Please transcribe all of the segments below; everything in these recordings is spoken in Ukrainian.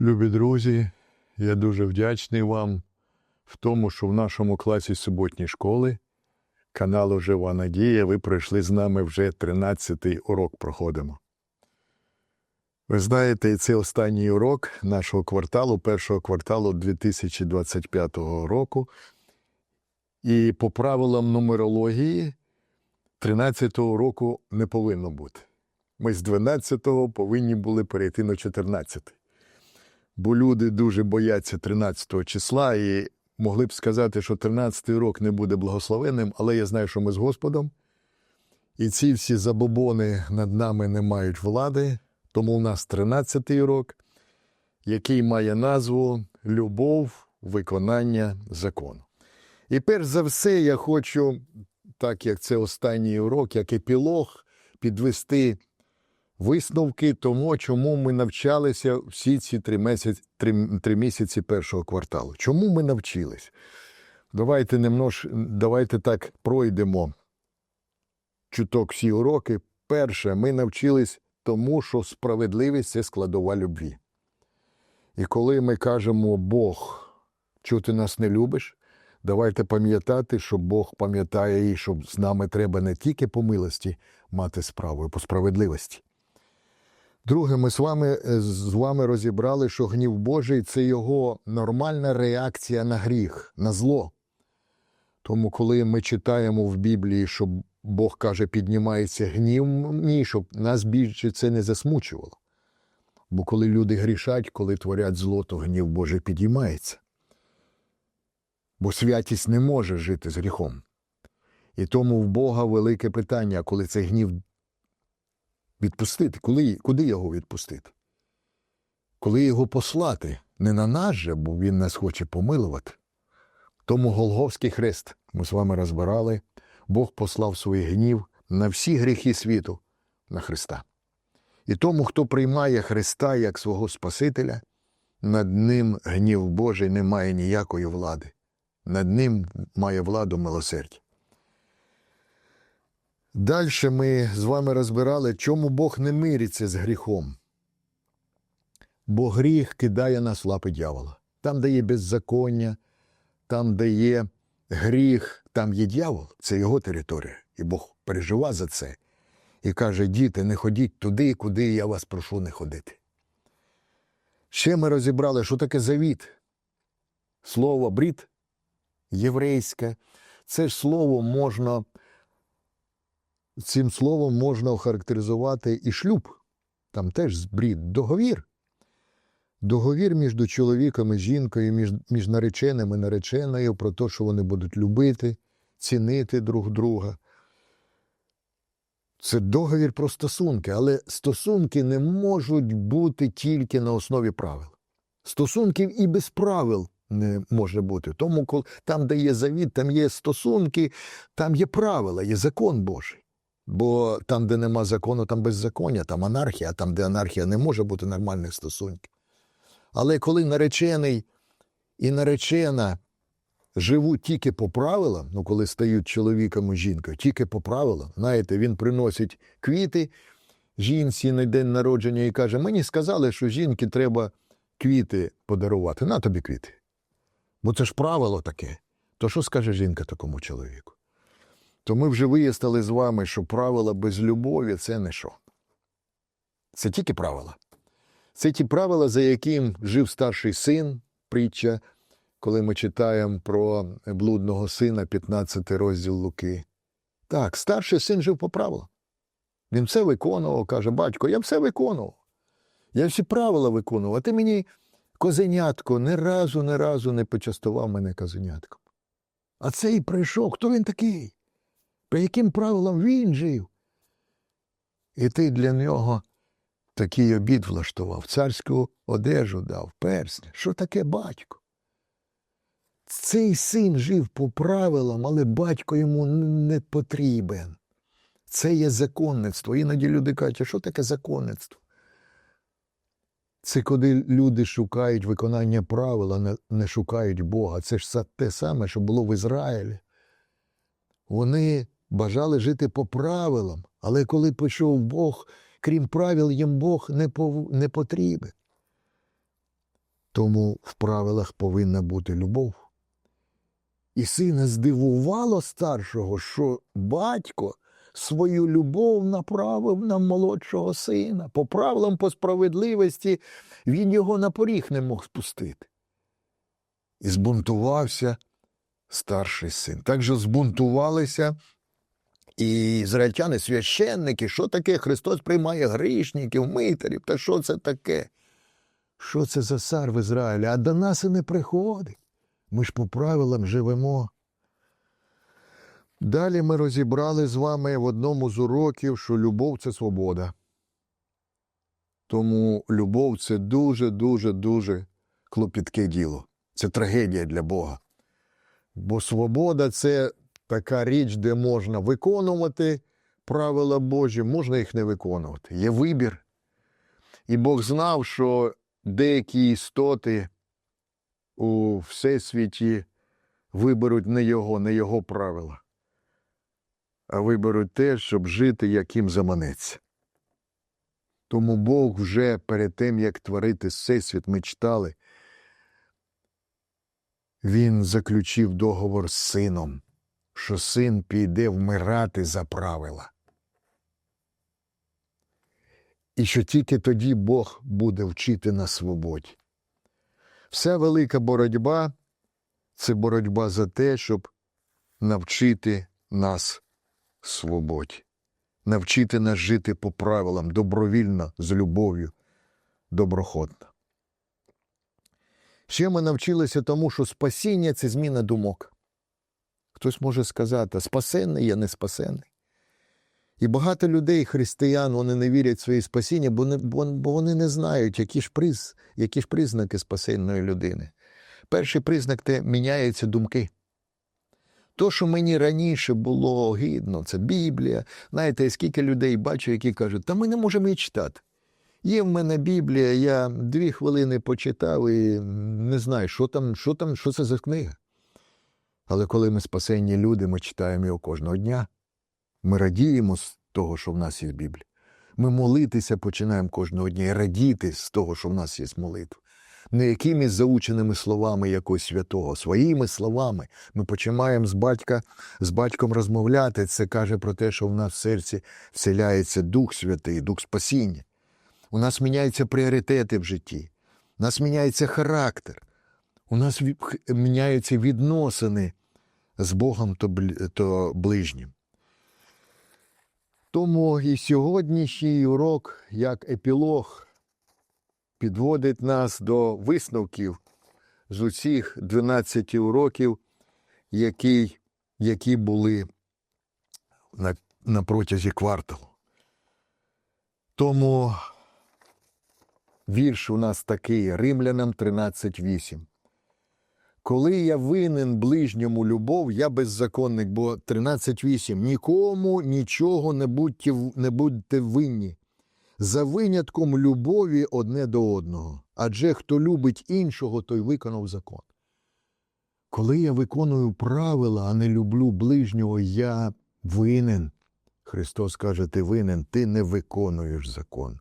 Любі друзі, я дуже вдячний вам в тому, що в нашому класі суботньої школи каналу Жива Надія ви пройшли з нами вже 13-й урок проходимо. Ви знаєте, це останній урок нашого кварталу, першого кварталу 2025 року. І по правилам нумерології 13-го року не повинно бути. Ми з 12-го повинні були перейти на 14-й бо люди дуже бояться 13 числа і могли б сказати, що 13 рок не буде благословенним, але я знаю, що ми з Господом. І ці всі забобони над нами не мають влади, тому у нас 13 рок, який має назву Любов, виконання закону. І перш за все, я хочу, так як це останній урок, як епілог, підвести висновки тому, чому ми навчалися всі ці три місяці, три, три місяці першого кварталу. Чому ми навчились? Давайте немнож, давайте так пройдемо чуток всі уроки. Перше, ми навчились тому, що справедливість це складова любві. І коли ми кажемо Бог, чого ти нас не любиш, давайте пам'ятати, що Бог пам'ятає і що з нами треба не тільки по милості мати справу, а по справедливості. Друге, ми з вами, е, з вами розібрали, що гнів Божий це його нормальна реакція на гріх, на зло. Тому, коли ми читаємо в Біблії, що Бог каже, піднімається гнів, ні, щоб нас більше це не засмучувало. Бо коли люди грішать, коли творять зло, то гнів Божий підіймається. Бо святість не може жити з гріхом. І тому в Бога велике питання, коли цей гнів відпустити, коли, куди його відпустити? Коли його послати, не на нас же, бо він нас хоче помилувати. Тому Голговський хрест ми з вами розбирали, Бог послав свій гнів на всі гріхи світу на Христа. І тому, хто приймає Христа як свого Спасителя, над ним гнів Божий не має ніякої влади. Над ним має владу милосердя. Далі ми з вами розбирали, чому Бог не мириться з гріхом. Бо гріх кидає нас в лапи дьявола. Там, де є беззаконня, там, де є гріх, там є дьявол, це його територія. І Бог переживає за це і каже: діти, не ходіть туди, куди я вас прошу не ходити. Ще ми розібрали, що таке завіт. Слово брід єврейське. Це ж слово можна цим словом можна охарактеризувати і шлюб. Там теж збрід, договір. Договір між чоловіком і жінкою, між, між нареченим і нареченою про те, що вони будуть любити, цінити друг друга. Це договір про стосунки, але стосунки не можуть бути тільки на основі правил. Стосунків і без правил не може бути. Тому, коли там, де є завіт, там є стосунки, там є правила, є закон Божий. Бо там, де нема закону, там беззаконня, там анархія, там, де анархія, не може бути нормальних стосунків. Але коли наречений і наречена живуть тільки по правилам, ну коли стають чоловіком і жінкою, тільки по правилам, знаєте, він приносить квіти жінці на день народження і каже: Мені сказали, що жінки треба квіти подарувати. На тобі квіти. Бо це ж правило таке. То що скаже жінка такому чоловіку? То ми вже вияснили з вами, що правила без любові це не що. Це тільки правила. Це ті правила, за яким жив старший син, притча, коли ми читаємо про блудного сина, 15 розділ Луки. Так, старший син жив по правилам. Він все виконував, каже, батько, я все виконував. Я всі правила виконував, а ти мені козенятко ні разу, ні разу не почастував мене козенятком. А цей прийшов, хто він такий? По яким правилам він жив? І ти для нього такий обід влаштував, царську одежу дав, персня. Що таке батько? Цей син жив по правилам, але батько йому не потрібен. Це є законництво. Іноді люди кажуть, а що таке законництво? Це коли люди шукають виконання правил, не, не шукають Бога. Це ж те саме, що було в Ізраїлі. Вони бажали жити по правилам, але коли пішов Бог, крім правил, їм Бог не, пов... не потрібен. Тому в правилах повинна бути любов. І сина здивувало старшого, що батько свою любов направив на молодшого сина. По правилам, по справедливості він його на поріг не мог спустити. І збунтувався старший син. Так же збунтувалися і ізраїльтяни, священники, що таке? Христос приймає грішників, митарів. Та що це таке? Що це за цар в Ізраїлі? А до нас і не приходить. Ми ж по правилам живемо. Далі ми розібрали з вами в одному з уроків, що любов це свобода. Тому любов це дуже, дуже, дуже клопітке діло. Це трагедія для Бога. Бо свобода це така річ, де можна виконувати правила Божі, можна їх не виконувати. Є вибір. І Бог знав, що деякі істоти у всесвіті виберуть не його, не його правила, а виберуть те, щоб жити, як їм заманеться. Тому Бог вже перед тим, як творити всесвіт, ми читали, він заключив договор з сином, що син піде вмирати за правила. І що тільки тоді Бог буде вчити на свободі. Вся велика боротьба це боротьба за те, щоб навчити нас свободі, навчити нас жити по правилам добровільно, з любов'ю, доброходно. Ще ми навчилися тому, що спасіння це зміна думок. Хтось може сказати, спасенний я не спасенний. І багато людей, християн, вони не вірять в своє спасіння, бо, не, бо, бо вони не знають, які ж, приз, які ж признаки спасенної людини. Перший признак те міняються думки. То, що мені раніше було гідно, це Біблія. Знаєте, скільки людей бачу, які кажуть, та ми не можемо її читати. Є в мене Біблія, я дві хвилини почитав і не знаю, що там, що там, що це за книга. Але коли ми спасенні люди, ми читаємо його кожного дня. Ми радіємо з того, що в нас є Біблія. Ми молитися починаємо кожного дня і радіти з того, що в нас є молитва. Не якимись заученими словами якогось святого, своїми словами ми починаємо з батька, з батьком розмовляти. Це каже про те, що в нас в серці вселяється Дух Святий, Дух Спасіння. У нас міняються пріоритети в житті, у нас міняється характер, у нас міняються відносини з Богом то ближнім. Тому і сьогоднішній урок, як епілог, підводить нас до висновків з усіх 12 уроків, які які були на, на протязі кварталу. Тому вірш у нас такий Римлянам 13.8. Коли я винен ближньому любов, я беззаконник, бо 13.8. Нікому нічого не будьте, не будьте винні. За винятком любові одне до одного. Адже хто любить іншого, той виконав закон. Коли я виконую правила, а не люблю ближнього, я винен. Христос каже, ти винен, ти не виконуєш закон.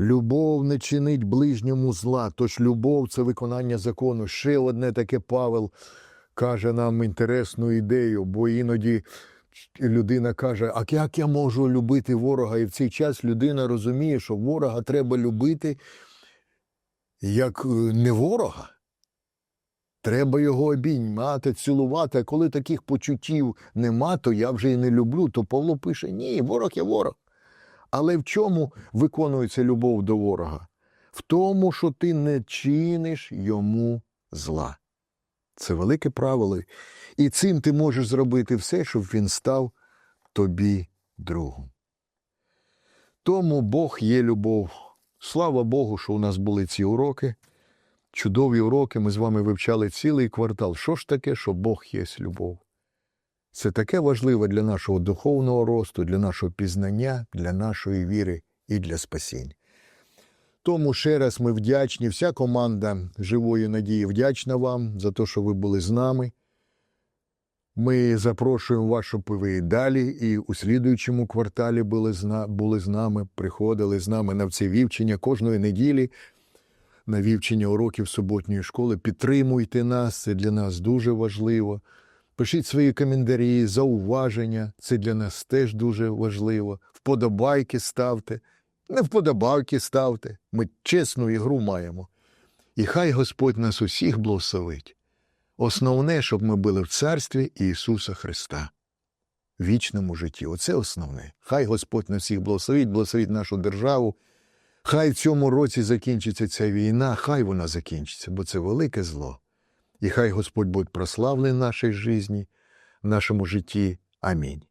Любов не чинить ближньому зла, тож любов це виконання закону. Ще одне таке Павел каже нам інтересну ідею, бо іноді людина каже, а як я можу любити ворога? І в цей час людина розуміє, що ворога треба любити як е, не ворога. Треба його обіймати, цілувати. А коли таких почуттів нема, то я вже і не люблю. То Павло пише: ні, ворог є ворог. Але в чому виконується любов до ворога? В тому, що ти не чиниш йому зла. Це велике правило. І цим ти можеш зробити все, щоб він став тобі другом. Тому Бог є любов. Слава Богу, що у нас були ці уроки. Чудові уроки. Ми з вами вивчали цілий квартал. Що ж таке, що Бог є любов? Це таке важливе для нашого духовного росту, для нашого пізнання, для нашої віри і для спасіння. Тому ще раз ми вдячні. Вся команда живої надії вдячна вам за те, що ви були з нами. Ми запрошуємо вас, щоб і далі, і у слідуючому кварталі були з, нами, приходили з нами на це вівчення кожної неділі. на вивчення уроків суботньої школи. Підтримуйте нас, це для нас дуже важливо. Пишіть свої коментарі, зауваження, це для нас теж дуже важливо. Вподобайки ставте, не вподобайки ставте. Ми чесну ігру маємо. І хай Господь нас усіх благословить. Основне, щоб ми були в царстві Ісуса Христа, вічному житті. Оце основне. Хай Господь нас всіх благословить, благословить нашу державу. Хай в цьому році закінчиться ця війна, хай вона закінчиться, бо це велике зло. І хай Господь буде прославлений в нашій житті, в нашому житті. Амінь.